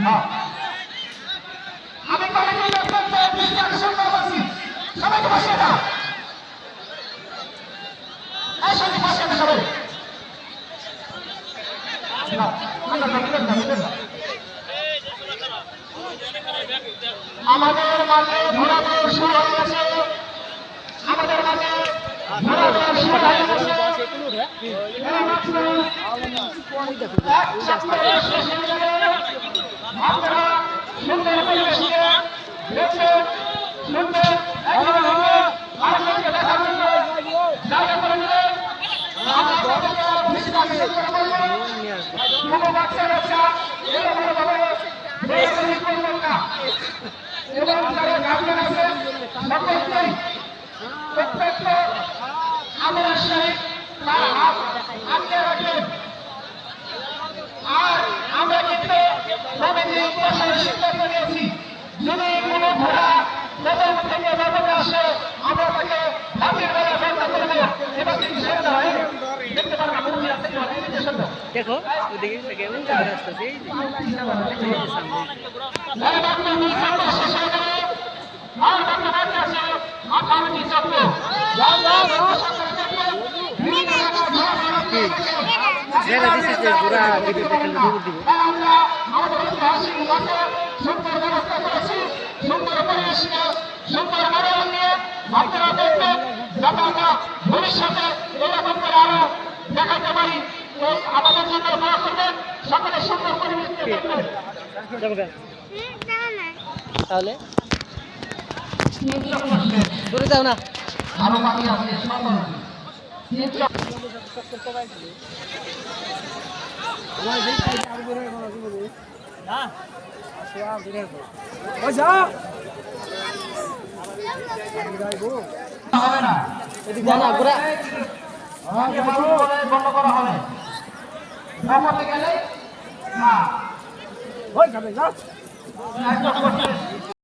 হ্যাঁ। আমি সবাইকে বসে না সবাই। বসে না সবাই আমাদের মাঝে ঘোরাঘুর শুরু হয়ে গেছে আমাদের মাঝে ঘোরাঘুর শুরু হয়ে গেছে এক সপ্তাহ শেষ হয়ে গেলে এবং যারা গার্জেন আছেন সকলকেই প্রত্যেকটা আমাদের সহিত তার হাত আটকে রাখেন বাকি আছে আঠারোটি চক্র যারা দিছে যে পুরা ভিডিও দেখেন দৌড় দিব। আমরা আমাদের ঐতিহাসিক সুন্দর ব্যবস্থা করেছি সুন্দর পরিবেশকে সুন্দর মনোরম নিয়ে আপনারা দেখবেন যাতে আমরা ভবিষ্যতে এরকম করে আরও দেখাতে পারি। আমাদের জন্য দোয়া করবেন সুন্দর। তাহলে। দূরে যাও না আরও বাকি আছে হবে না এদিকে যা না ঘোরা আমাকে মালুম করে বন্ধ করা হবে গেলে না।